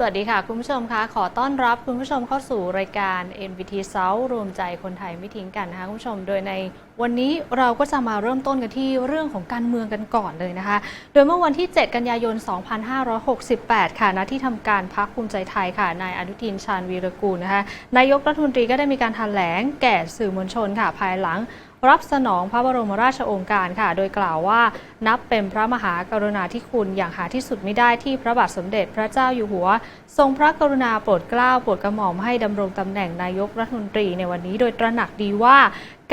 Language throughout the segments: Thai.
สวัสดีค่ะ คุณผู้ชมคะขอต้อนรับคุณผู้ชมเข้าสู่รายการ NBT South รวมใจคนไทยไม่ทิ้งกันนะคะคุณผู้ชมโดยในวันนี้เราก็จะมาเริ่มต้นกันที่เรื่องของการเมืองกันก่อนเลยนะคะ โดยเมื่อวันที่ 7 กันยายน 2568 ค่ะณที่ทำการพักภูมิใจไทยค่ะนายอนุทินชาญวีรกูลนะคะนายกรัฐมนตรีก็ได้มีการแถลงแก่สื่อมวลชนค่ะภายหลัง รับสนองพระบรมราชโองการค่ะ โดยกล่าวว่านับเป็นพระมหากรุณาธิคุณอย่างหาที่สุดไม่ได้ที่พระบาทสมเด็จพระเจ้าอยู่หัว ทรงพระกรุณาโปรดเกล้าโปรดกระหม่อมให้ดำรงตำแหน่งนายกรัฐมนตรีในวันนี้ โดยตระหนักดีว่า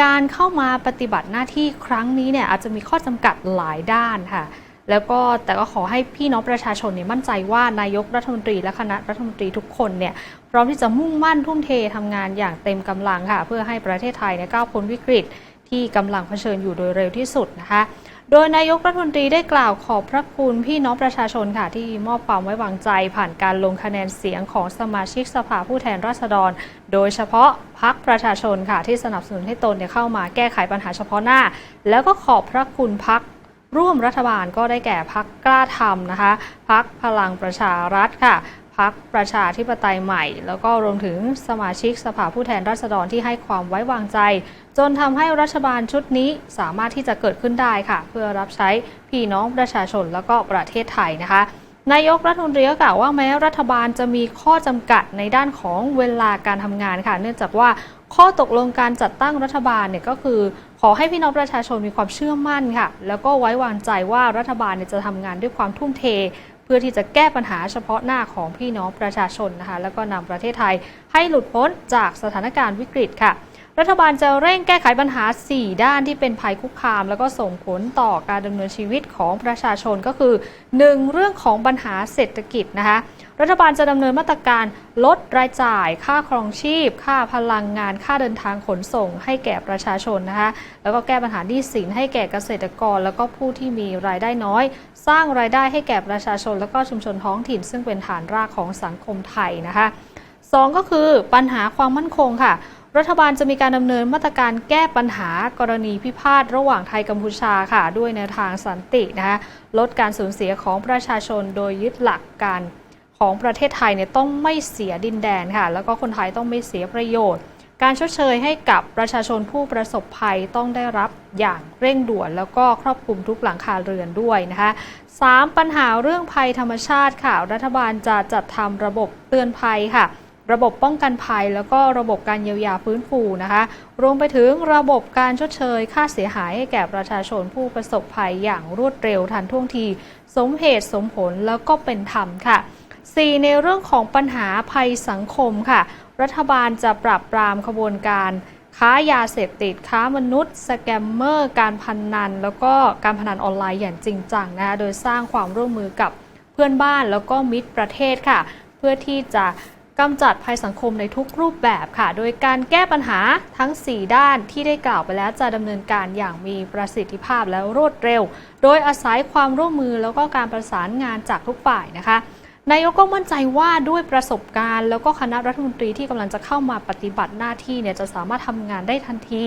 การเข้ามาปฏิบัติหน้าที่ครั้งนี้เนี่ยอาจจะมีข้อจำกัดหลายด้านค่ะแล้วก็แต่ก็ขอให้พี่น้องประชาชนเนี่ยมั่นใจว่านายกรัฐมนตรีและคณะรัฐมนตรีทุกคนเนี่ยพร้อมที่จะมุ่งมั่นทุ่มเททำงานอย่างเต็มกำลังค่ะ เพื่อให้ประเทศไทยเนี่ยก้าวพ้นวิกฤต ที่กำลังเผชิญอยู่โดยเร็วที่สุดนะคะ โดยนายกรัฐมนตรีได้กล่าวขอบพระคุณพี่น้องประชาชนค่ะที่มอบความไว้วางใจผ่านการลงคะแนนเสียงของสมาชิกสภาผู้แทนราษฎร โดยเฉพาะพักประชาชนค่ะที่สนับสนุนให้ตนเนี่ยเข้ามาแก้ไขปัญหาเฉพาะหน้า แล้วก็ขอบพระคุณพักร่วมรัฐบาลก็ได้แก่พักกล้าทำนะคะพักพลังประชารัฐค่ะ พักประชาธิปไตยใหม่ แล้วก็รวมถึงสมาชิกสภาผู้แทนราษฎรที่ให้ความไว้วางใจ จนทำให้รัฐบาลชุดนี้สามารถที่จะเกิดขึ้นได้ค่ะ เพื่อรับใช้พี่น้องประชาชนแล้วก็ประเทศไทยนะคะนายกรัฐมนตรีก็กล่าวว่าแม้รัฐบาลจะมีข้อจำกัดในด้านของเวลาการทำงานค่ะ เนื่องจากว่าข้อตกลงการจัดตั้งรัฐบาลเนี่ยก็คือ ขอให้พี่น้องประชาชนมีความเชื่อมั่นค่ะ แล้วก็ไว้วางใจว่ารัฐบาลจะทำงานด้วยความทุ่มเท เพื่อที่จะแก้ปัญหาเฉพาะหน้าของพี่น้องประชาชนนะคะแล้วก็นำประเทศไทยให้หลุดพ้นจากสถานการณ์วิกฤตค่ะ รัฐบาลจะเร่งแก้ไขปัญหา 4 ด้านที่เป็นภัยคุกคาม แล้วก็ส่งผลต่อการดำเนินชีวิตของประชาชนก็คือ 1. เรื่องของปัญหาเศรษฐกิจนะคะรัฐบาลจะดำเนินมาตรการลดรายจ่าย ค่าครองชีพ ค่าพลังงาน ค่าเดินทางขนส่ง ให้แก่ประชาชนนะคะ แล้วก็แก้ปัญหาหนี้สินให้แก่เกษตรกร แล้วก็ผู้ที่มีรายได้น้อย สร้างรายได้ให้แก่ประชาชนแล้วก็ชุมชนท้องถิ่น ซึ่งเป็นฐานรากของสังคมไทยนะคะสองก็คือปัญหาความมั่นคงค่ะ รัฐบาลจะมีการดำเนินมาตรการแก้ปัญหากรณีพิพาทระหว่างไทยกัมพูชาค่ะ ด้วยแนวทางสันตินะคะลดการสูญเสียของประชาชนโดยยึดหลักการของประเทศไทยเนี่ยต้องไม่เสียดินแดนค่ะ แล้วก็คนไทยต้องไม่เสียประโยชน์ การชดเชยให้กับประชาชนผู้ประสบภัยต้องได้รับอย่างเร่งด่วน แล้วก็ครอบคลุมทุกหลังคาเรือนด้วยนะคะ 3. ปัญหาเรื่องภัยธรรมชาติค่ะ รัฐบาลจะจัดทำระบบเตือนภัยค่ะ ระบบป้องกันภัย แล้วก็ระบบการเยียวยาฟื้นฟูนะคะ รวมไปถึงระบบการชดเชย ค่าเสียหายให้แก่ประชาชนผู้ประสบภัยอย่างรวดเร็วทันท่วงที สมเหตุสมผลแล้วก็เป็นธรรมค่ะ 4. ในเรื่องของปัญหาภัยสังคมค่ะ รัฐบาลจะปราบปรามขบวนการ ค้ายาเสพติด ค้ามนุษย์ สแกมเมอร์ การพนนัน แล้วก็การพนันออนไลน์อย่างจริงจังนะคะโดยสร้างความร่วมมือกับเพื่อนบ้านแล้วก็มิตรประเทศค่ะ เพื่อที่จะกำจัดภัยสังคมในทุกรูปแบบค่ะ โดยการแก้ปัญหาทั้ง 4 ด้านที่ได้กล่าวไปแล้วจะดำเนินการอย่างมีประสิทธิภาพและรวดเร็ว โดยอาศัยความร่วมมือแล้วก็การประสานงานจากทุกฝ่ายนะคะ นายกก็มั่นใจว่าด้วยประสบการณ์ แล้วก็คณะรัฐมนตรีที่กำลังจะเข้ามาปฏิบัติหน้าที่เนี่ยจะสามารถทำงานได้ทันที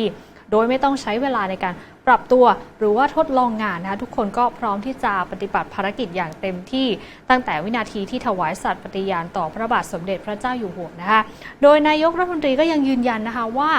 โดยไม่ต้องใช้เวลาในการ ปรับตัวหรือว่าทดลองงานนะคะทุกคนก็พร้อมที่จะปฏิบัติภารกิจอย่างเต็มที่ ตั้งแต่วินาทีที่ถวายสัตย์ปฏิญาณต่อพระบาทสมเด็จพระเจ้าอยู่หัวนะคะโดยนายกรัฐมนตรีก็ยังยืนยันนะคะว่า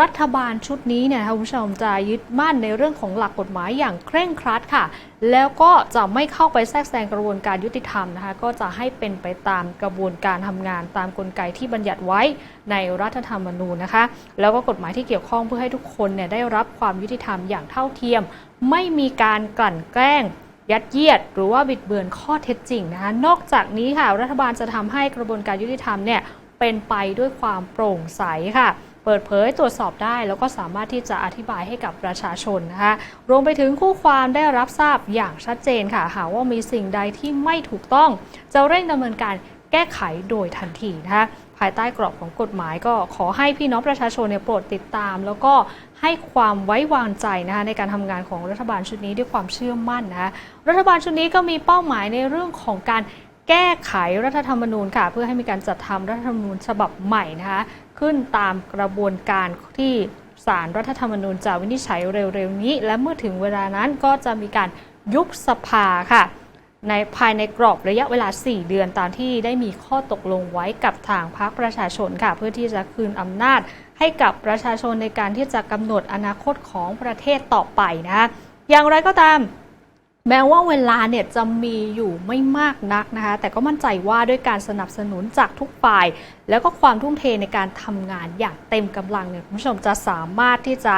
รัฐบาลชุดนี้เนี่ยคุณผู้ชมจะยึดมั่นในเรื่องของหลักกฎหมายอย่างเคร่งครัดค่ะ แล้วก็จะไม่เข้าไปแทรกแซงกระบวนการยุติธรรมนะคะก็จะให้เป็นไปตามกระบวนการทำงานตามกลไกที่บัญญัติไว้ในรัฐธรรมนูญนะคะ แล้วก็กฎหมายที่เกี่ยวข้องเพื่อให้ทุกคนเนี่ยได้รับความยุติธรรมอย่างเท่าเทียม ไม่มีการกลั่นแกล้ง ยัดเยียด หรือว่าบิดเบือนข้อเท็จจริงนะคะนอกจากนี้ค่ะ รัฐบาลจะทำให้กระบวนการยุติธรรมเนี่ยเป็นไปด้วยความโปร่งใสค่ะเปิดเผยตรวจสอบได้แล้วก็สามารถที่จะอธิบายให้กับประชาชนนะคะรวมไปถึงคู่ความได้รับทราบอย่างชัดเจนค่ะ หากว่ามีสิ่งใดที่ไม่ถูกต้อง จะเร่งดำเนินการ แก้ไขโดยทันทีนะคะภายใต้กรอบของกฎหมายก็ขอให้พี่น้องประชาชนเนี่ยโปรดติดตาม แล้วก็ให้ความไว้วางใจนะคะในการทำงานของรัฐบาลชุดนี้ด้วยความเชื่อมั่นนะคะรัฐบาลชุดนี้ก็มีเป้าหมายในเรื่องของการแก้ไขรัฐธรรมนูญค่ะ เพื่อให้มีการจัดทำรัฐธรรมนูญฉบับใหม่นะคะขึ้นตามกระบวนการที่ศาลรรัฐธรรมนูญจะวินิจฉัยเร็วๆนี้ และเมื่อถึงเวลานั้นก็จะมีการยุบสภาค่ะ ในภายในกรอบระยะเวลา 4 เดือนตามที่ได้มีข้อตกลงไว้กับทางพรรคประชาชนค่ะ เพื่อที่จะคืนอำนาจให้กับประชาชนในการที่จะกำหนดอนาคตของประเทศต่อไปนะคะอย่างไรก็ตามแม้ว่าเวลาเนี่ยจะมีอยู่ไม่มากนักนะคะ แต่ก็มั่นใจว่าด้วยการสนับสนุนจากทุกฝ่าย แล้วก็ความทุ่มเทในการทำงานอย่างเต็มกำลังเนี่ยคุณผู้ชมจะสามารถที่จะ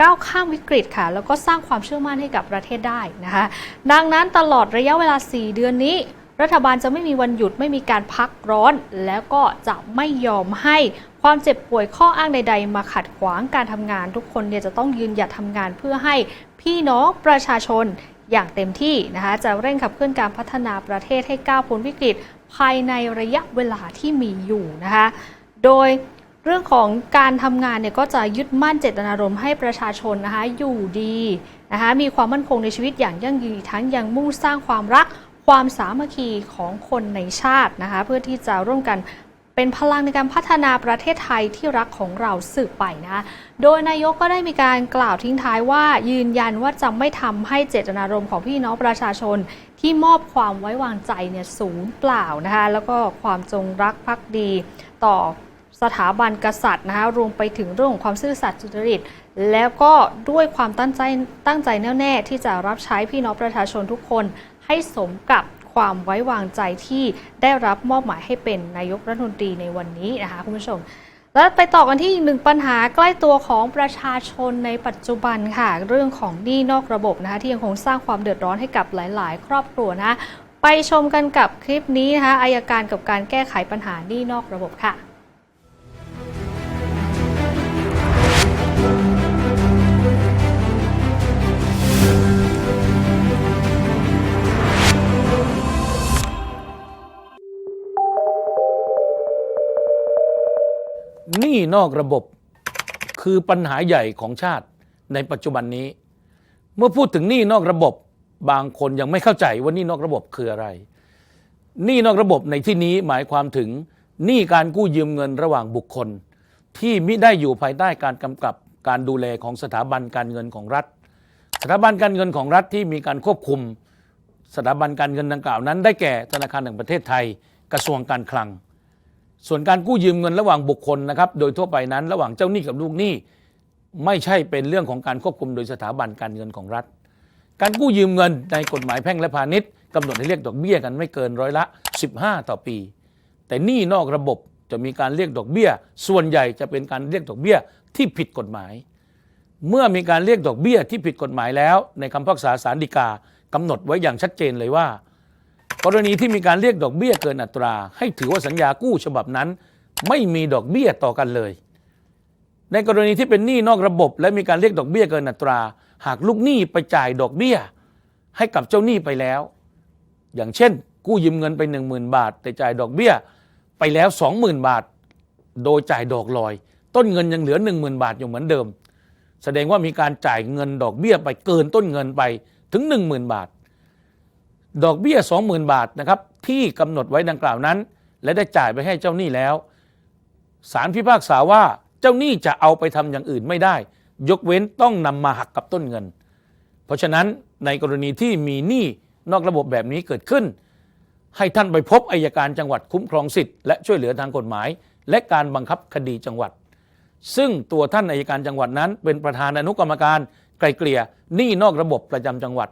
ก้าวข้ามวิกฤตค่ะ แล้วก็สร้างความเชื่อมั่นให้กับประเทศได้นะคะดังนั้นตลอดระยะเวลา 4 เดือนนี้ รัฐบาลจะไม่มีวันหยุดไม่มีการพักร้อน แล้วก็จะไม่ยอมให้ความเจ็บป่วยข้ออ้างใด ๆ มาขัดขวางการทำงาน ทุกคนเนี่ยจะต้องยืนหยัดทำงานเพื่อให้พี่น้องประชาชนอย่างเต็มที่นะคะจะเร่งขับเคลื่อนการพัฒนาประเทศให้ก้าวพ้นวิกฤต ภายในระยะเวลาที่มีอยู่นะคะโดย เรื่องของการทำงานเนี่ยก็จะยึดมั่นเจตนารมณ์ให้ประชาชนนะคะอยู่ดีนะคะมีความมั่นคงในชีวิตอย่างยั่งยืนทั้งยังมุ่งสร้างความรักความสามัคคีของคนในชาตินะคะเพื่อที่จะร่วมกันเป็นพลังในการพัฒนาประเทศไทยที่รักของเราสืบไปนะคะโดยนายกก็ได้มีการกล่าวทิ้งท้ายว่ายืนยันว่าจะไม่ทำให้เจตนารมณ์ของพี่น้องประชาชน ที่มอบความไว้วางใจเนี่ยสูญเปล่านะคะแล้วก็ความจงรักภักดี ต่อ สถาบันกษัตริย์นะคะรวมไปถึงเรื่องของความซื่อสัตย์สุจริต แล้วก็ด้วยความตั้งใจตั้งใจแน่วแน่ที่จะรับใช้พี่น้องประชาชนทุกคน ให้สมกับความไว้วางใจที่ได้รับมอบหมายให้เป็นนายกรัฐมนตรีในวันนี้นะคะคุณผู้ชม แล้วไปต่อกันที่อีกหนึ่งปัญหาใกล้ตัวของประชาชนในปัจจุบันค่ะ เรื่องของหนี้นอกระบบนะคะที่ยังคงสร้างความเดือดร้อนให้กับหลาย ๆ ครอบครัวนะคะไปชมกันกับคลิปนี้นะคะอายการกับการแก้ไขปัญหาหนี้นอกระบบค่ะ หนี้นอกระบบคือปัญหาใหญ่ของชาติในปัจจุบันนี้ เมื่อพูดถึงหนี้นอกระบบบางคนยังไม่เข้าใจว่าหนี้นอกระบบคืออะไรหนี้นอกระบบในที่นี้หมายความถึงหนี้การกู้ยืมเงินระหว่างบุคคล ที่มิได้อยู่ภายใต้การกำกับการดูแลของสถาบันการเงินของรัฐ สถาบันการเงินของรัฐที่มีการควบคุม สถาบันการเงินดังกล่าวนั้น ได้แก่ธนาคารแห่งประเทศไทย กระทรวงการคลัง ส่วนการกู้ยืมเงินระหว่างบุคคลนะครับ โดยทั่วไปนั้น ระหว่างเจ้าหนี้กับลูกหนี้ ไม่ใช่เป็นเรื่องของการควบคุมโดยสถาบันการเงินของรัฐ การกู้ยืมเงินในกฎหมายแพ่งและพาณิชย์กำหนดให้เรียกดอกเบี้ยกันไม่เกินร้อยละ 15 ต่อปี แต่หนี้นอกระบบจะมีการเรียกดอกเบี้ย ส่วนใหญ่จะเป็นการเรียกดอกเบี้ยที่ผิดกฎหมาย เมื่อมีการเรียกดอกเบี้ยที่ผิดกฎหมายแล้ว ในคำพิพากษาศาลฎีกากำหนดไว้อย่างชัดเจนเลยว่า กรณีที่มีการเรียกดอกเบี้ยเกินอัตรา ให้ถือว่าสัญญากู้ฉบับนั้น ไม่มีดอกเบี้ยต่อกันเลย ในกรณีที่เป็นหนี้นอกระบบ และมีการเรียกดอกเบี้ยเกินอัตรา หากลูกหนี้ไปจ่ายดอกเบี้ย ให้กับเจ้าหนี้ไปแล้ว อย่างเช่น กู้ยืมเงินไป 1 0,000 บาท แต่จ่ายดอกเบี้ยไปแล้ว 20,000 บาท โดยจ่ายดอกลอย ต้นเงินยังเหลือ 10,000 บาทอยู่เหมือนเดิม แสดงว่ามีการจ่ายเงินดอกเบี้ยไปเกินต้นเงินไปถึง 10,000 บาท ดอกเบี้ย 20,000 บาทนะครับที่กำหนดไว้ดังกล่าวนั้น และได้จ่ายไปให้เจ้าหนี้แล้วศาลพิพากษาว่าเจ้าหนี้จะเอาไปทำอย่างอื่นไม่ได้ ยกเว้นต้องนำมาหักกับต้นเงิน เพราะฉะนั้นในกรณีที่มีหนี้นอกระบบแบบนี้เกิดขึ้น ให้ท่านไปพบอายการจังหวัดคุ้มครองสิทธิ์และช่วยเหลือทางกฎหมาย และการบังคับคดีจังหวัด ซึ่งตัวท่านอายการจังหวัดนั้น เป็นประธานอนุกรรมการไกลเกลี่ยหนี้นอกระบบประจำจังหวัด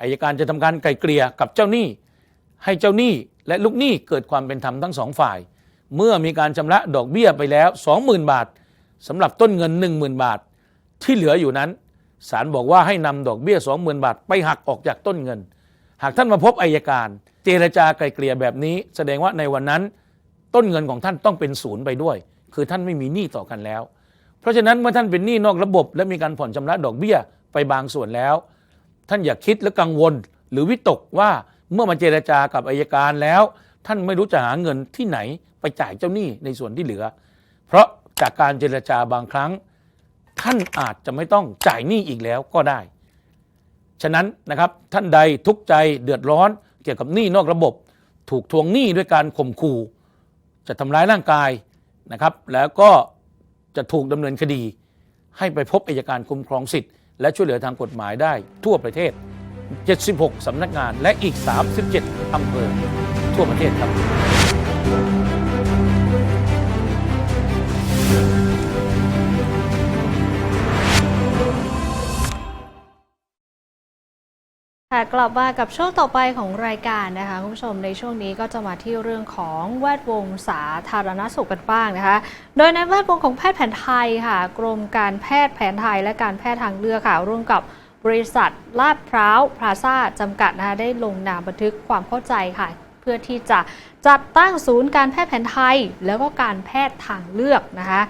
อายการจะทำการไกล่เกลี่ยกับเจ้าหนี้ ให้เจ้าหนี้และลูกหนี้เกิดความเป็นธรรมทั้งสองฝ่าย เมื่อมีการชำระดอกเบี้ยไปแล้ว 20,000 บาทสำหรับต้นเงิน 10,000 บาท ที่เหลืออยู่นั้นศาลบอกว่าให้นำดอกเบี้ย 20,000 บาท ไปหักออกจากต้นเงิน หากท่านมาพบอายการ เจรจาไกล่เกลี่ยแบบนี้ แสดงว่าในวันนั้น ต้นเงินของท่านต้องเป็นศูนย์ไปด้วย คือท่านไม่มีหนี้ต่อกันแล้ว เพราะฉะนั้นเมื่อท่านเป็นหนี้นอกระบบ และมีการผ่อนชำระดอกเบี้ยไปบางส่วนแล้ว ท่านอย่าคิดและกังวล หรือวิตกว่าเมื่อมาเจรจากับอายการแล้ว ท่านไม่รู้จะหาเงินที่ไหนไปจ่ายเจ้าหนี้ในส่วนที่เหลือ เพราะจากการเจรจาบางครั้ง ท่านอาจจะไม่ต้องจ่ายหนี้อีกแล้วก็ได้ ฉะนั้นนะครับท่านใดทุกข์ใจเดือดร้อนเกี่ยวกับหนี้นอกระบบ ถูกทวงหนี้ด้วยการข่มขู่จะทำร้ายร่างกายนะครับ แล้วก็จะถูกดำเนินคดี ให้ไปพบอัยการคุ้มครองสิทธิ์ และช่วยเหลือทางกฎหมายได้ทั่วประเทศ 76 สำนักงานและอีก 37 อำเภอทั่วประเทศครับ ค่ะกลับมากับช่วงต่อไปของรายการนะคะคุณผู้ชมในช่วงนี้ก็จะมาที่เรื่องของแวดวงสาธารณสุขกันบ้างนะคะ โดยในแวดวงของแพทย์แผนไทยค่ะ กรมการแพทย์แผนไทยและการแพทย์ทางเลือกค่ะ ร่วมกับบริษัทลาดพร้าวพลาซาจำกัดนะคะได้ลงนามบันทึกความเข้าใจค่ะ เพื่อที่จะจัดตั้งศูนย์การแพทย์แผนไทย แล้วก็การแพทย์ทางเลือกนะคะ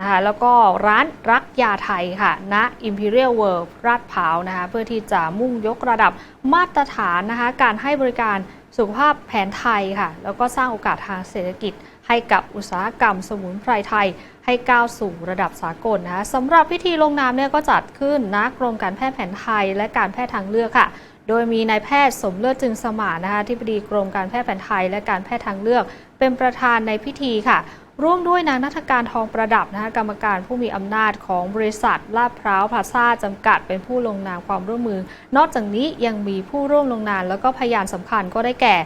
นะคะแล้วก็ร้านรักยาไทยค่ะณ Imperial World ลาดพร้าวนะคะเพื่อที่จะมุ่งยกระดับมาตรฐานนะคะการให้บริการสุขภาพแผนไทยค่ะ แล้วก็สร้างโอกาสทางเศรษฐกิจ ให้กับอุตสาหกรรมสมุนไพรไทย ให้ก้าวสู่ระดับสากลนะคะสำหรับพิธีลงนามเนี่ยก็จัดขึ้นณกรมการแพทย์แผนไทย และการแพทย์ทางเลือกค่ะ โดยมีนายแพทย์สมเลิศจึงสมานนะคะที่ปดีกรมการแพทย์แผนไทย และการแพทย์ทางเลือก เป็นประธานในพิธีค่ะ ร่วมด้วยนางนัฐการทองประดับนะคะกรรมการผู้มีอำนาจของบริษัทลาดพร้าวพลาซ่าจำกัดเป็นผู้ลงนามความร่วมมือ นอกจากนี้ยังมีผู้ร่วมลงนามแล้วก็พยานสำคัญก็ได้แก่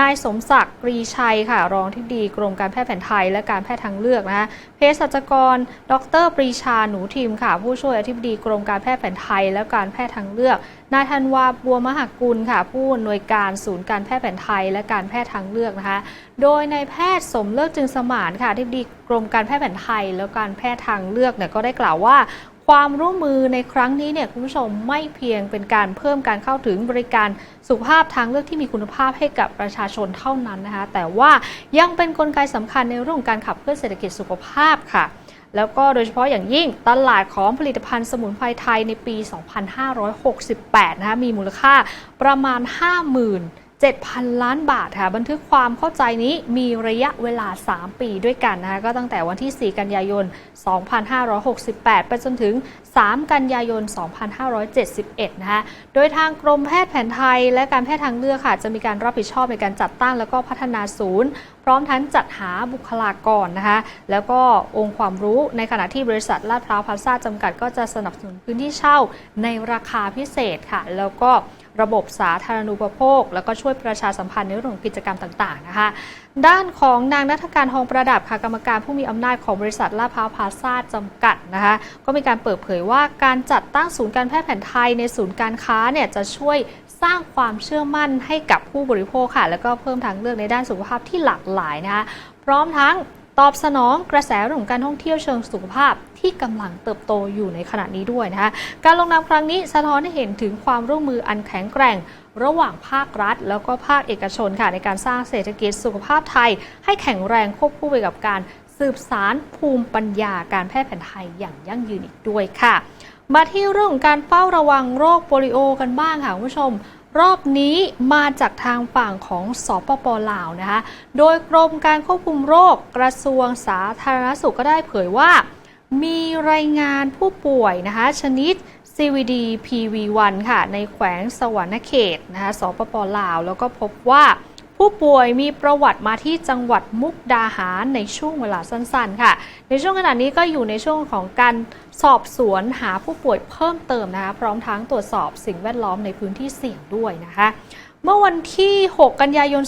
นายสมศักดิ์ปรีชัยค่ะ รองที่ดีกรมการแพทย์แผนไทย และการแพทย์ทางเลือกนะคะเภสัชกร ดรปรีชาหนูทิมค่ะ ผู้ช่วยอธิบดีกรมการแพทย์แผนไทย และการแพทย์ทางเลือกนายธันวาบัวมหากุลค่ะ ผู้อำนวยการศูนย์การแพทย์แผนไทย และการแพทย์ทางเลือกนะคะโดยในแพทย์สมเลิกจึงสมานค่ะที่ดีกรมการแพทย์แผนไทย และการแพทย์ทางเลือกเนี่ยก็ได้กล่าวว่าความร่วมมือในครั้งนี้เนี่ยคุณผู้ชมไม่เพียงเป็นการเพิ่มการเข้าถึงบริการสุขภาพทางเลือกที่มีคุณภาพให้กับประชาชนเท่านั้นนะคะแต่ว่ายังเป็นนกลไกสำคัญในเรื่องการขับเคลื่อนเศรษฐกิจสุขภาพค่ะ แล้วก็โดยเฉพาะอย่างยิ่งตลาดของผลิตภัณฑ์สมุนไพรไทยในปี 2568 นะคะมีมูลค่าประมาณ 50,000 7,000 ล้านบาทค่ะบันทึกความเข้าใจนี้มีระยะเวลา 3 ปีด้วยกันนะคะก็ตั้งแต่วันที่ 4 กันยายน 2568 ไปจนถึง 3 กันยายน 2571 นะคะโดยทางกรมแพทย์แผนไทย และการแพทย์ทางเลือกค่ะ จะมีการรับผิดชอบในการจัดตั้งแล้วก็พัฒนาศูนย์ พร้อมทั้งจัดหาบุคลากรนะคะแล้วก็องค์ความรู้ในขณะที่บริษัทลาดพร้าวพลาซ่าจำกัดก็จะสนับสนุนพื้นที่เช่าในราคาพิเศษค่ะ แล้วก็ ระบบสาธารณูปโภค แล้วก็ช่วยประชาสัมพันธ์ในเรื่องของกิจกรรมต่างๆนะคะ ด้านของนางนัฐการทองประดับค่ะกรรมการผู้มีอำนาจของบริษัทลาพาวพาซาจำกัดนะคะก็มีการเปิดเผยว่าการจัดตั้งศูนย์การแพทย์แผนไทยในศูนย์การค้าเนี่ยจะช่วยสร้างความเชื่อมั่นให้กับผู้บริโภคค่ะ แล้วก็เพิ่มทางเลือกในด้านสุขภาพที่หลากหลายนะคะพร้อมทั้ง ตอบสนองกระแสเรื่องของการท่องเที่ยวเชิงสุขภาพที่กำลังเติบโตอยู่ในขณะนี้ด้วยนะคะการลงนามครั้งนี้สะท้อนให้เห็นถึงความร่วมมืออันแข็งแกร่ง ระหว่างภาครัฐ แล้วก็ภาคเอกชนค่ะในการสร้างเศรษฐกิจสุขภาพไทย ให้แข็งแรงควบคู่ไปกับการสืบสารภูมิปัญญาการแพทย์แผนไทยอย่างยั่งยืนอีกด้วยค่ะ มาที่เรื่องของการเฝ้าระวังโรคโปลิโอกันบ้างค่ะคุณผู้ชม รอบนี้มาจากทางฝั่งของสปปลาวนะคะ โดยกรมการควบคุมโรคกระทรวงสาธารณสุขก็ได้เผยว่า มีรายงานผู้ป่วยนะคะชนิด CVD PV1 ค่ะ ในแขวงสวรรณเขตนะคะสปปลาว แล้วก็พบว่า ผู้ป่วยมีประวัติมาที่จังหวัดมุกดาหารในช่วงเวลาสั้นๆ ค่ะ ในช่วงขณะนี้ก็อยู่ในช่วงของการสอบสวนหาผู้ป่วยเพิ่มเติมนะคะ พร้อมทั้งตรวจสอบสิ่งแวดล้อมในพื้นที่เสี่ยงด้วยนะคะ เมื่อวันที่ 6 กันยายน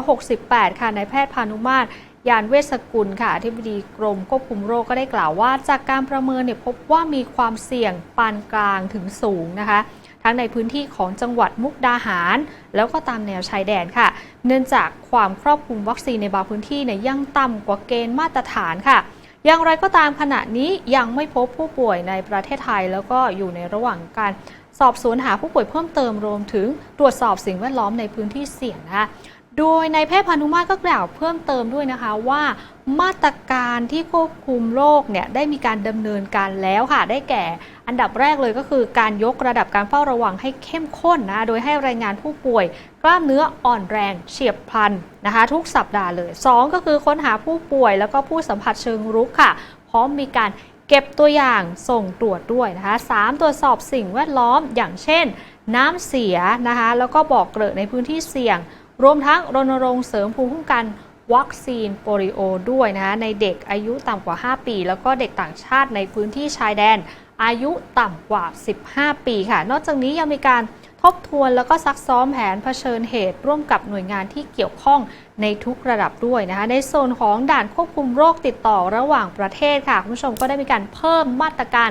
2568 ค่ะนายแพทย์พานุมาตรยานเวชกุลค่ะที่บดีกรมควบคุมโรคก็ได้กล่าวว่า จากการประเมินเนี่ยพบว่ามีความเสี่ยงปานกลางถึงสูงนะคะ ทั้งในพื้นที่ของจังหวัดมุกดาหาร แล้วก็ตามแนวชายแดนค่ะ เนื่องจากความครอบคลุมวัคซีนในบางพื้นที่เนี่ยยังต่ำกว่าเกณฑ์มาตรฐานค่ะ อย่างไรก็ตามขณะนี้ยังไม่พบผู้ป่วยในประเทศไทย แล้วก็อยู่ในระหว่างการสอบสวนหาผู้ป่วยเพิ่มเติมรวมถึงตรวจสอบสิ่งแวดล้อมในพื้นที่เสี่ยงนะคะโดยนายแพทย์พานุมาตรก็กล่าวเพิ่มเติมด้วยนะคะว่า มาตรการที่ควบคุมโรคเนี่ยได้มีการดำเนินการแล้วค่ะ ได้แก่อันดับแรกเลยก็คือการยกระดับการเฝ้าระวังให้เข้มข้นนะโดยให้รายงานผู้ป่วย กล้ามเนื้ออ่อนแรงเฉียบพลันนะคะ ทุกสัปดาห์เลย 2 ก็คือค้นหาผู้ป่วย แล้วก็ผู้สัมผัสเชิงรุกค่ะ พร้อมมีการเก็บตัวอย่างส่งตรวจด้วยนะคะ3ตรวจสอบสิ่งแวดล้อมอย่างเช่น น้ำเสียนะคะแล้วก็บอกเกลอะในพื้นที่เสี่ยง รวมทั้งรณรงค์เสริมภูมิคุ้มกัน วัคซีนโปลิโอด้วยนะคะในเด็กอายุต่ำกว่า 5 ปี แล้วก็เด็กต่างชาติในพื้นที่ชายแดน อายุต่ำกว่า 15 ปีค่ะ นอกจากนี้ยังมีการทบทวนแล้วก็ซักซ้อมแผนเผชิญเหตุ ร่วมกับหน่วยงานที่เกี่ยวข้องในทุกระดับด้วยนะคะ ในโซนของด่านควบคุมโรคติดต่อระหว่างประเทศค่ะ คุณผู้ชมก็ได้มีการเพิ่มมาตรการ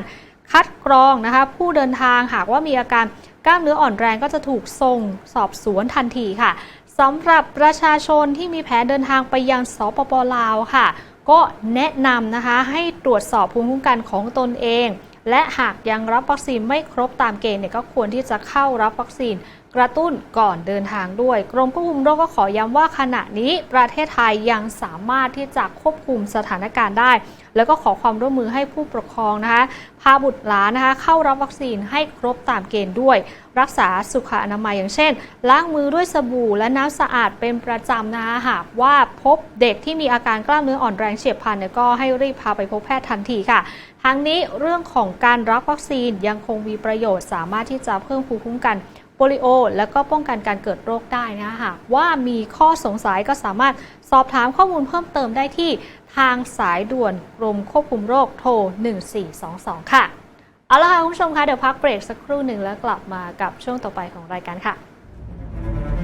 คัดกรองนะคะ ผู้เดินทางหากว่ามีอาการกล้ามเนื้ออ่อนแรงก็จะถูกส่งสอบสวนทันทีค่ะ สำหรับประชาชนที่มีแผนเดินทางไปยังสปปลาวค่ะ ก็แนะนำนะคะให้ตรวจสอบภูมิคุ้มกันของตนเอง และหากยังรับวัคซีนไม่ครบตามเกณฑ์เนี่ยก็ควรที่จะเข้ารับวัคซีน กระตุ้นก่อนเดินทางด้วย กรมควบคุมโรคก็ขอย้ำว่าขณะนี้ประเทศไทยยังสามารถที่จะควบคุมสถานการณ์ได้ แล้วก็ขอความร่วมมือให้ผู้ปกครองนะคะพาบุตรหลานนะคะเข้ารับวัคซีนให้ครบตามเกณฑ์ด้วย รักษาสุขอนามัยอย่างเช่น ล้างมือด้วยสบู่และน้ำสะอาดเป็นประจำนะคะหากว่าพบเด็กที่มีอาการกล้ามเนื้ออ่อนแรงเฉียบพลันเนี่ยก็ให้รีบพาไปพบแพทย์ทันทีค่ะทั้งนี้เรื่องของการรับวัคซีนยังคงมีประโยชน์สามารถที่จะเพิ่มภูมิคุ้มกัน โปลิโอ และก็ป้องกันการเกิดโรคได้นะคะหากว่ามีข้อสงสัยก็สามารถสอบถามข้อมูลเพิ่มเติมได้ที่ทางสายด่วนกรมควบคุมโรคโทร 1422 ค่ะ เอาละค่ะ คุณผู้ชมคะเดี๋ยวพักเบรกสักครู่หนึ่งแล้วกลับมากับช่วงต่อไปของรายการค่ะ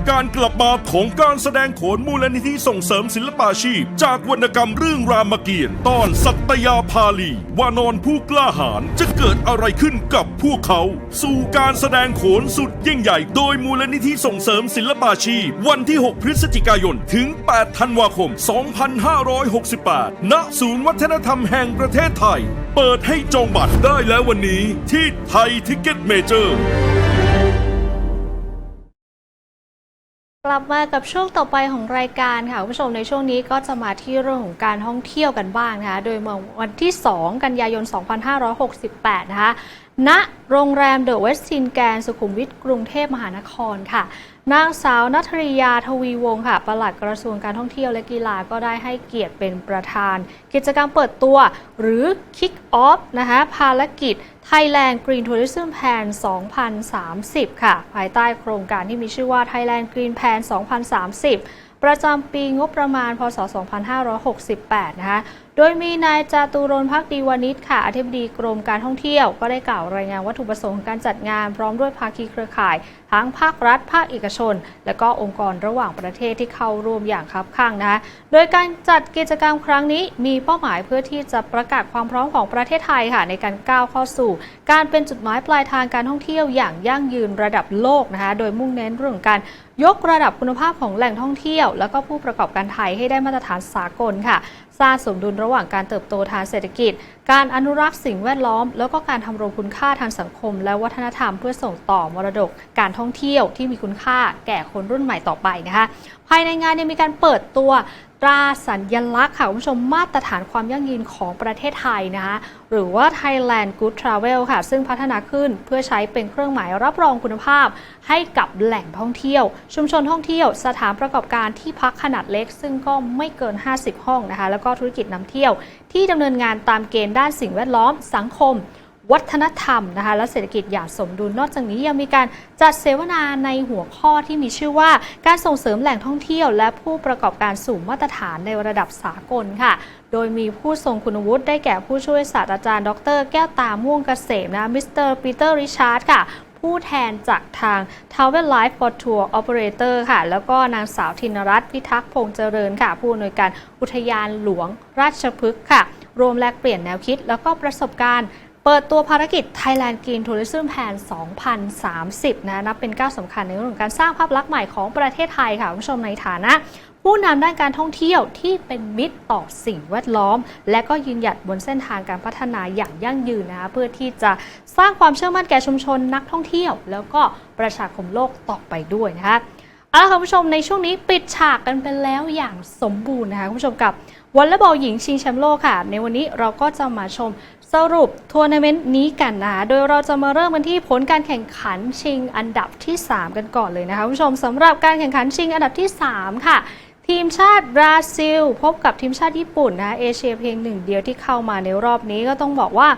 การกลับมาของการแสดงโขนมูลนิธิส่งเสริมศิลปาชีพ จากวรรณกรรมเรื่องรามเกียรติ์ตอนสัตยาภาลี วานอนผู้กล้าหาญจะเกิดอะไรขึ้นกับพวกเขา สู่การแสดงโขนสุดยิ่งใหญ่ โดยมูลนิธิส่งเสริมศิลปาชีพ วันที่ 6 พฤศจิกายนถึง 8 ธันวาคม 2568 ณ ศูนย์วัฒนธรรมแห่งประเทศไทย เปิดให้จองบัตรได้แล้ววันนี้ที่ไทยทิกเก็ตเมเจอร์ กลับมากับช่วงต่อไปของรายการค่ะคุณผู้ชมในช่วงนี้ก็จะมาที่เรื่องของการท่องเที่ยวกันบ้างนะคะโดยเมื่อวันที่ 2 กันยายน 2568 นะคะณโรงแรมเดอะเวสตินแกนสุขุมวิทกรุงเทพมหานครค่ะ นางสาวนัทริยาทวีวงศ์ค่ะปลัดกระทรวงการท่องเที่ยวและกีฬาก็ได้ให้เกียรติเป็นประธาน กิจกรรมเปิดตัวหรือ Kick Off นะคะภารกิจ Thailand Green Tourism Plan 2030 ค่ะ ภายใต้โครงการที่มีชื่อว่า Thailand Green Plan 2030 ประจำปีงบประมาณ พศ 2568 นะคะ โดยมีนายจาตุรนพักดีวานิชค่ะอธิบดีกรมการท่องเที่ยว ก็ได้กล่าวรายงานวัตถุประสงค์ของการจัดงาน พร้อมด้วยภาคีเครือข่าย ทั้งภาครัฐ ภาคเอกชน และก็องค์กรระหว่างประเทศที่เข้าร่วมอย่างคับข้างนะคะโดยการจัดกิจกรรมครั้งนี้มีเป้าหมายเพื่อที่จะประกาศความพร้อมของประเทศไทยค่ะในการก้าวเข้าสู่ การเป็นจุดหมายปลายทางการท่องเที่ยวอย่างยั่งยืนระดับโลกนะคะโดยมุ่งเน้นเรื่องการยกระดับคุณภาพของแหล่งท่องเที่ยว แล้วก็ผู้ประกอบการไทยให้ได้มาตรฐานสากลค่ะ สร้างสมดุลระหว่างการเติบโตทางเศรษฐกิจ การอนุรักษ์สิ่งแวดล้อม แล้วก็การทำรงคุณค่าทางสังคม และวัฒนธรรมเพื่อส่งต่อมรดก การท่องเที่ยวที่มีคุณค่าแก่คนรุ่นใหม่ต่อไปนะคะภายในงานยังมีการเปิดตัว ตราสัญญลักษณ์ค่ะคุณผู้ชมมาตรฐานความยั่งยืนของประเทศไทยนะคะหรือว่า Thailand Good Travel ค่ะ ซึ่งพัฒนาขึ้นเพื่อใช้เป็นเครื่องหมายรับรองคุณภาพ ให้กับแหล่งท่องเที่ยว ชุมชนท่องเที่ยว สถานประกอบการที่พักขนาดเล็ก ซึ่งก็ไม่เกิน 50 ห้องนะคะแล้วก็ธุรกิจนำเที่ยว ที่ดำเนินงานตามเกณฑ์ด้านสิ่งแวดล้อมสังคม วัฒนธรรมนะคะและเศรษฐกิจอย่างสมดุลนอกจากนี้ยังมีการจัดเสวนาในหัวข้อที่มีชื่อว่า การส่งเสริมแหล่งท่องเที่ยว และผู้ประกอบการสู่มาตรฐานในระดับสากลค่ะ โดยมีผู้ทรงคุณวุฒิได้แก่ผู้ช่วยศาสตราจารย์ ดร แก้วตาม่วงเกษมนะมิสเตอร์ปีเตอร์ริชาร์ดค่ะผู้แทนจากทาง t o w e r Life for Tour Operator ค่ะ แล้วก็นางสาวธินรัตน์พิทักษ์พงษ์เจริญค่ะ ผู้อำนวยการอุทยานหลวงราชพฤกษ์ค่ะ รวมแลกเปลี่ยนแนวคิด แล้วก็ประสบการณ์ เปิดตัวภารกิจ Thailand Green Tourism Plan 2030 นะนับเป็นก้าวสำคัญในเรื่องของการสร้างภาพลักษณ์ใหม่ของประเทศไทยค่ะคุณผู้ชมในฐานะผู้นำด้านการท่องเที่ยวที่เป็นมิตรต่อสิ่งแวดล้อม และก็ยืนหยัดบนเส้นทางการพัฒนาอย่างยั่งยืนนะคะเพื่อที่จะสร้างความเชื่อมั่นแก่ชุมชนนักท่องเที่ยว แล้วก็ประชาคมโลกต่อไปด้วยนะคะเอาละค่ะคุณผู้ชมในช่วงนี้ปิดฉากกันไปแล้วอย่างสมบูรณ์นะคะคุณผู้ชมกับวอลเลย์บอลหญิงชิงแชมป์โลกค่ะ ในวันนี้เราก็จะมาชมสรุปทัวร์นาเมนต์นี้กันนะ โดยเราจะมาเริ่มกันที่ผลการแข่งขันชิงอันดับที่ 3 กันก่อนเลยนะคะคุณผู้ชมสำหรับการแข่งขันชิงอันดับที่ 3 ค่ะ ทีมชาติบราซิล พบกับทีมชาติญี่ปุ่นนะคะเอเชียเพียงหนึ่งเดียวที่เข้ามาในรอบนี้ก็ต้องบอกว่า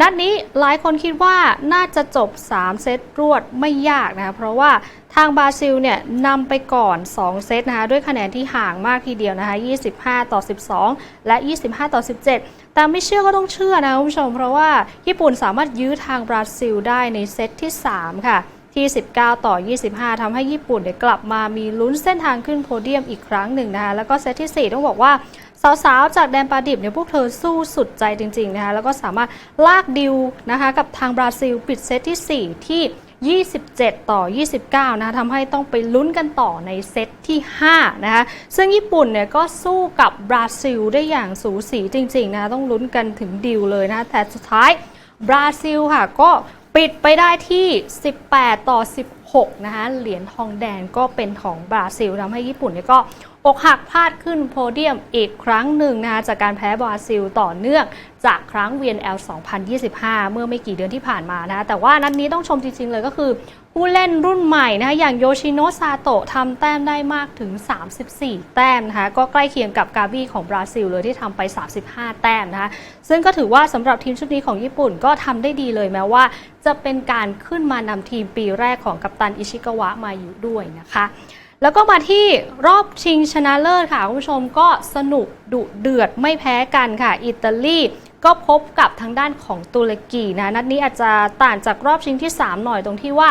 นัดนี้หลายคนคิดว่าน่าจะจบ 3 เซตรวดไม่ยากนะคะเพราะว่าทางบราซิลเนี่ยนำไปก่อน 2 เซตนะคะด้วยคะแนนที่ห่างมากทีเดียวนะคะ25 ต่อ 12 และ 25 ต่อ 17 แต่ไม่เชื่อก็ต้องเชื่อนะคุณผู้ชม เพราะว่าญี่ปุ่นสามารถยื้อทางบราซิลได้ในเซตที่ 3 ค่ะ ที่ 19 ต่อ 25ทำให้ญี่ปุ่นเนี่ยกลับมามีลุ้นเส้นทางขึ้นโพเดียมอีกครั้งหนึ่งนะคะแล้วก็เซตที่ 4 ต้องบอกว่าสาวๆ จากแดนปาดิบเนี่ยพวกเธอสู้สุดใจจริงๆนะคะแล้วก็สามารถลากดิวนะคะกับทางบราซิลปิดเซตที่ 4 ที่ 27 ต่อ 29 นะคะทำให้ต้องไปลุ้นกันต่อในเซตที่ 5 นะคะ ซึ่งญี่ปุ่นเนี่ยก็สู้กับบราซิลได้อย่างสูสีจริงๆ นะคะต้องลุ้นกันถึงดิวเลยนะคะแต่สุดท้ายบราซิลค่ะก็ปิดไปได้ที่ 18 ต่อ 16 นะคะ เหรียญทองแดงก็เป็นของบราซิลทำให้ญี่ปุ่นเนี่ยก็ อกหักพลาดขึ้นโพเดียมอีกครั้งหนึ่งนะคะจากการแพ้บราซิลต่อเนื่องจากครั้ง VNL 2025 เมื่อไม่กี่เดือนที่ผ่านมานะแต่ว่านัดนี้ต้องชมจริง ๆ เลยก็คือ ผู้เล่นรุ่นใหม่นะคะอย่างโยชิโนะซาโตะทำแต้มได้มากถึง 34 แต้มนะคะก็ใกล้เคียงกับกาบี้ของบราซิลเลยที่ทำไป 35 แต้มนะคะซึ่งก็ถือว่าสำหรับทีมชุดนี้ของญี่ปุ่นก็ทำได้ดีเลยแม้ว่า จะเป็นการขึ้นมานำทีมปีแรกของกัปตันอิชิกาวะมาอยู่ด้วยนะคะ แล้วก็มาที่รอบชิงชนะเลิศค่ะคุณผู้ชมก็สนุกดุเดือดไม่แพ้กันค่ะ อิตาลีก็พบกับทางด้านของตุรกีนะนัดนี้อาจจะต่างจากรอบชิงที่ 3 หน่อยตรงที่ว่า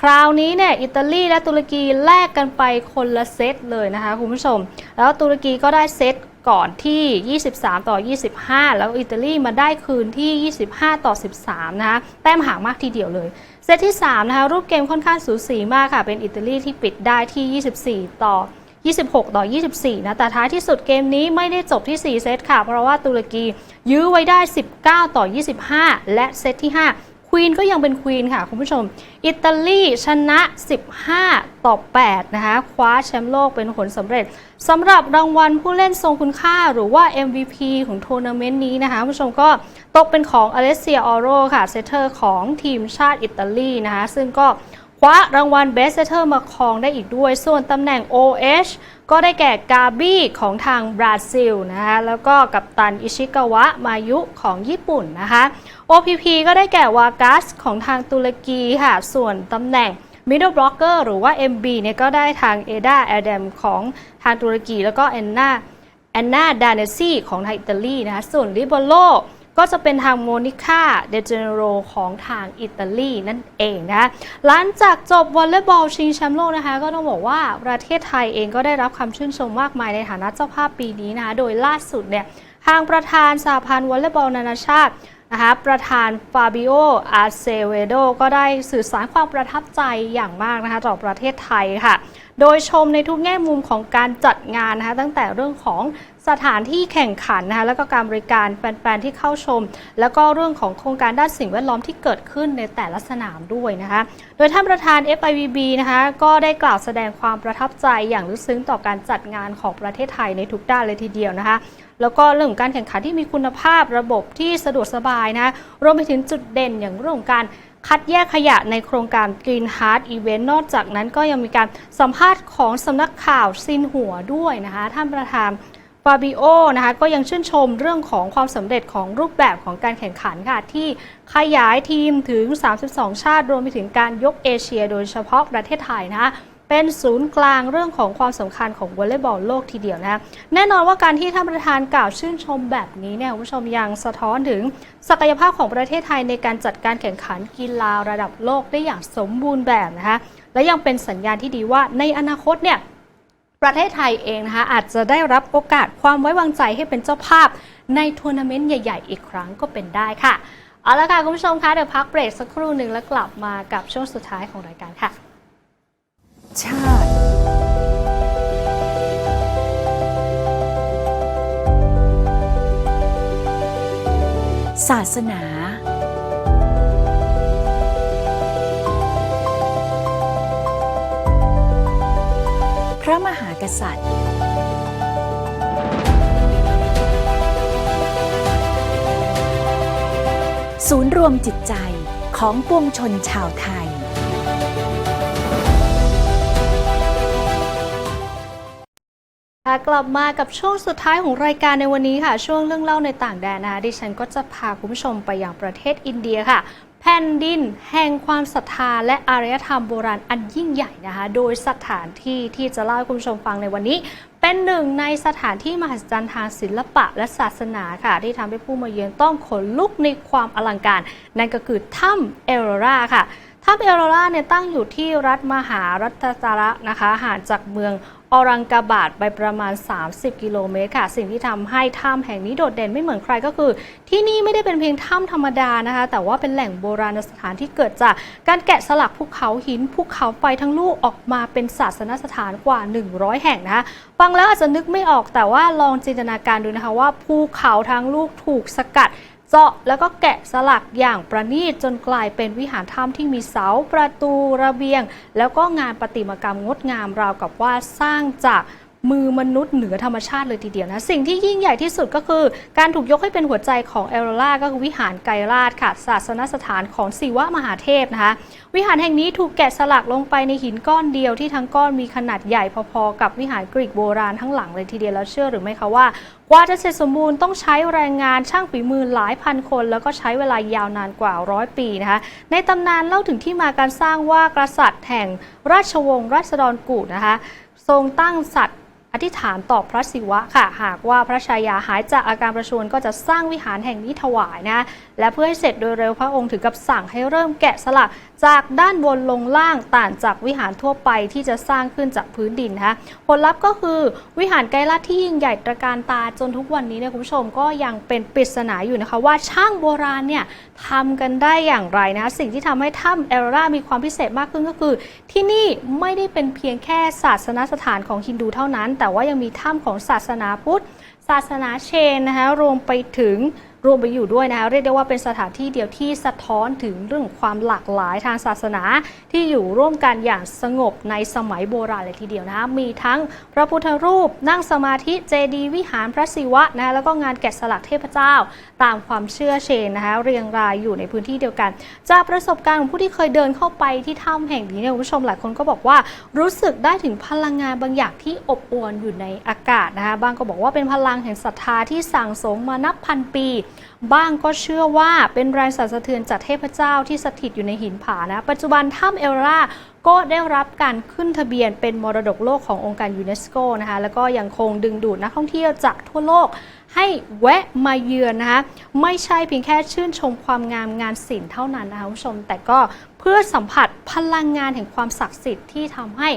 คราวนี้เนี่ยอิตาลีและตุรกีแลกกันไปคนละเซตเลยนะคะคุณผู้ชม แล้วตุรกีก็ได้เซตก่อนที่ 23 ต่อ 25 แล้วอิตาลีมาได้คืนที่ 25 ต่อ 13 นะคะแต้มห่างมากทีเดียวเลย ซตที่3นะคะรูปเกมค่อนข้างสูสีมากค่ะ เป็นอิตาลีที่ปิดได้ที่ 24 ต่อ 26 ต่อ 24 นะ แต่ท้ายที่สุดเกมนี้ไม่ได้จบที่ 4 เซตค่ะ เพราะว่าตุรกียื้อไว้ได้ 19 ต่อ 25 และเซตที่ 5 ควีนก็ยังเป็นควีนค่ะคุณผู้ชม อิตาลีชนะ 15 ต่อ 8 นะคะ คว้าแชมป์โลกเป็นผลสำเร็จสำหรับรางวัลผู้เล่นทรงคุณค่าหรือว่า MVP ของทัวร์นาเมนต์นี้นะคะคุณผู้ชมก็ตกเป็นของอเลเซียออโรค่ะ เซเตอร์ของทีมชาติอิตาลีนะคะ ซึ่งก็คว้ารางวัล Best Setter มาครองได้อีกด้วย ส่วนตำแหน่ง OH ก็ได้แก่กาบี้ของทางบราซิลนะคะแล้วก็กัปตันอิชิกาวะมายุของญี่ปุ่นนะคะ OPP ก็ได้แก่วากัสของทางตุรกีค่ะส่วนตำแหน่ง Middle Blocker หรือว่า MB เนี่ยก็ได้ทางเอดาแอดมของทางตุรกี แล้วก็แอนนาแอนนาดาเนซีของทางอิตาลีนะคะส่วนริโบโล ก็จะเป็นทางโมนิค่าเดเจเนโรของทางอิตาลีนั่นเองนะคะหลังจากจบวอลเลย์บอลชิงแชมป์โลกนะคะ ก็ต้องบอกว่าประเทศไทยเองก็ได้รับคำชื่นชมมากมายในฐานะเจ้าภาพปีนี้นะคะโดยล่าสุดเนี่ยทางประธานสาพันธ์วอลเลย์บอลนานาชาติ นะคะประธานฟาบิโอ อาเซเวโดก็ได้สื่อสารความประทับใจอย่างมากนะคะต่อประเทศไทยค่ะ โดยชมในทุกแง่มุมของการจัดงานนะคะตั้งแต่เรื่องของสถานที่แข่งขันนะคะแล้วก็การบริการแฟนๆที่เข้าชม แล้วก็เรื่องของโครงการด้านสิ่งแวดล้อมที่เกิดขึ้นในแต่ละสนามด้วยนะคะโดยท่านประธาน FIVB นะคะก็ได้กล่าวแสดงความประทับใจอย่างลึกซึ้งต่อการจัดงานของประเทศไทยในทุกด้านเลยทีเดียวนะคะ แล้วก็เรื่องของการแข่งขันที่มีคุณภาพระบบที่สะดวกสบายนะรวมไปถึงจุดเด่นอย่างเรื่องของการคัดแยกขยะในโครงการ Green Heart Event นอกจากนั้นก็ยังมีการสัมภาษณ์ของสำนักข่าวซินหัวด้วยนะคะท่านประธานฟาบิโอนะคะก็ยังชื่นชมเรื่องของความสำเร็จของรูปแบบของการแข่งขันค่ะ ที่ขยายทีมถึง 32 ชาติ รวมไปถึงการยกเอเชีย โดยเฉพาะประเทศไทยนะคะ เป็นศูนย์กลางเรื่องของความสำคัญของวอลเลย์บอลโลกทีเดียวนะแน่นอนว่าการที่ท่านประธานกล่าวชื่นชมแบบนี้เนี่ยคุณผู้ชมยังสะท้อนถึงศักยภาพของประเทศไทยในการจัดการแข่งขันกีฬาระดับโลกได้อย่างสมบูรณ์แบบนะคะและยังเป็นสัญญาณที่ดีว่าในอนาคตเนี่ยประเทศไทยเองนะคะอาจจะได้รับโอกาสความไว้วางใจให้เป็นเจ้าภาพในทัวร์นาเมนต์ใหญ่ ๆ อีกครั้งก็เป็นได้ค่ะ เอาละค่ะ คุณผู้ชมคะเดี๋ยวพักเบรกสักครู่หนึ่งแล้วกลับมากับช่วงสุดท้ายของรายการค่ะ ชาติ ศาสนา พระมหากษัตริย์ ศูนย์รวมจิตใจของปวงชนชาวไทย กลับมากับช่วงสุดท้ายของรายการในวันนี้ค่ะ ช่วงเรื่องเล่าในต่างแดนนะคะดิฉันก็จะพาคุณผู้ชมไปยังประเทศอินเดียค่ะ แผ่นดินแห่งความศรัทธาและอารยธรรมโบราณอันยิ่งใหญ่นะคะ โดยสถานที่ที่จะเล่าให้คุณผู้ชมฟังในวันนี้ เป็นหนึ่งในสถานที่มหัศจรรย์ทางศิลปะและศาสนาค่ะ ที่ทำให้ผู้มาเยือนต้องขนลุกในความอลังการ นั่นก็คือถ้ำเอโรราค่ะถ้ำเอโรราเนี่ยตั้งอยู่ที่รัฐมหารัฐตาระนะคะห่างจากเมือง ออรังกาบาดไปประมาณ 30 กิโลเมตรค่ะ สิ่งที่ทำให้ถ้ำแห่งนี้โดดเด่นไม่เหมือนใครก็คือ ที่นี่ไม่ได้เป็นเพียงถ้ำธรรมดานะคะ แต่ว่าเป็นแหล่งโบราณสถานที่เกิดจากการแกะสลักภูเขาหินภูเขาไฟทั้งลูกออกมาเป็นศาสนสถานกว่า 100 แห่งนะคะฟังแล้วอาจจะนึกไม่ออกแต่ว่าลองจินตนาการดูนะคะว่าภูเขาทั้งลูกถูกสกัด เจาะแล้วก็แกะสลักอย่างประณีตจนกลายเป็นวิหารถ้ำที่มีเสาประตูระเบียง แล้วก็งานประติมากรรมงดงามราวกับว่าสร้างจาก มือมนุษย์เหนือธรรมชาติเลยทีเดียวนะ สิ่งที่ยิ่งใหญ่ที่สุดก็คือ การถูกยกให้เป็นหัวใจของเอลโรล่าก็คือวิหารไกรราชค่ะศาสนสถานของศิวะมหาเทพนะคะ วิหารแห่งนี้ถูกแกะสลักลงไปในหินก้อนเดียวที่ทั้งก้อนมีขนาดใหญ่พอๆ กับวิหารกรีกโบราณทั้งหลังเลยทีเดียวแล้วเชื่อหรือไม่คะว่ากว่าจะเสร็จสมบูรณ์ต้องใช้แรงงานช่างฝีมือหลายพันคน แล้วก็ใช้เวลายาวนานกว่าร้อยปีนะคะในตำนานเล่าถึงที่มาการสร้างว่ากษัตริย์แห่งราชวงศ์ราษฎรกูนะคะทรงตั้งสัตว อธิษฐานต่อพระศิวะค่ะ หากว่าพระชายาหายจากอาการประชวรก็จะสร้างวิหารแห่งนี้ถวายนะ และเพื่อให้เสร็จโดยเร็วพระองค์ถึงกับสั่งให้เริ่มแกะสลัก จากด้านบนลงล่างต่างจากวิหารทั่วไปที่จะสร้างขึ้นจากพื้นดินนะคะผลลัพธ์ก็คือวิหารไกรลัดที่ยิ่งใหญ่ตระการตาจนทุกวันนี้เนี่ยคุณผู้ชมก็ยังเป็นปริศนาอยู่นะคะ ว่าช่างโบราณเนี่ยทำกันได้อย่างไรนะสิ่งที่ทำให้ถ้ำเอลรามีความพิเศษมากขึ้นก็คือ ที่นี่ไม่ได้เป็นเพียงแค่ศาสนสถานของฮินดูเท่านั้น แต่ว่ายังมีถ้ำของศาสนาพุทธ ศาสนาเชนนะคะรวมไปถึง รวมไปอยู่ด้วยนะคะเรียกได้ว่าเป็นสถานที่เดียวที่สะท้อนถึงเรื่องความหลากหลายทางศาสนาที่อยู่ร่วมกันอย่างสงบในสมัยโบราณเลยทีเดียวนะมีทั้งพระพุทธรูปนั่งสมาธิเจดีย์วิหารพระศิวะนะคะแล้วก็งานแกะสลักเทพเจ้า ตามความเชื่อเชนนะคะเรียงรายอยู่ในพื้นที่เดียวกัน จากประสบการณ์ของผู้ที่เคยเดินเข้าไปที่ถ้ำแห่งนี้เนี่ยคุณผู้ชมหลายคนก็บอกว่ารู้สึกได้ถึงพลังงานบางอย่างที่อบอวลอยู่ในอากาศนะคะบางก็บอกว่าเป็นพลังแห่งศรัทธาที่สั่งสมมานับพันปีบ้างก็เชื่อว่าเป็นแรงสั่นสะเทือนจากเทพเจ้าที่สถิตอยู่ในหินผานะ ปัจจุบันถ้ำเอลราก็ได้รับการขึ้นทะเบียนเป็นมรดกโลกขององค์การยูเนสโกนะคะ แล้วก็ยังคงดึงดูดนักท่องเที่ยวจากทั่วโลกให้แวะมาเยือนนะคะ ไม่ใช่เพียงแค่ชื่นชมความงามงานศิลป์เท่านั้นนะคะคุณผู้ชม แต่ก็เพื่อสัมผัสพลังงานแห่งความศักดิ์สิทธิ์ที่ทำให้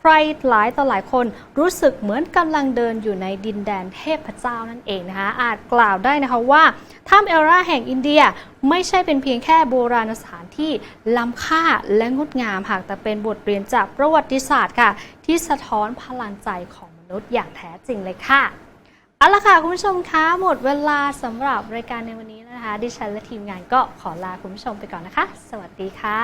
ใครหลายต่อหลายคนรู้สึกเหมือนกำลังเดินอยู่ในดินแดนเทพเจ้านั่นเองนะคะ อาจกล่าวได้นะคะว่าถ้ำเอลราแห่งอินเดียไม่ใช่เป็นเพียงแค่โบราณสถานที่ล้ำค่าและงดงามหากแต่เป็นบทเรียนจากประวัติศาสตร์ค่ะ ที่สะท้อนพลังใจของมนุษย์อย่างแท้จริงเลยค่ะเอาละค่ะ คุณผู้ชมคะหมดเวลาสำหรับรายการในวันนี้นะคะ ดิฉันและทีมงานก็ขอลาคุณผู้ชมไปก่อนนะคะ สวัสดีค่ะ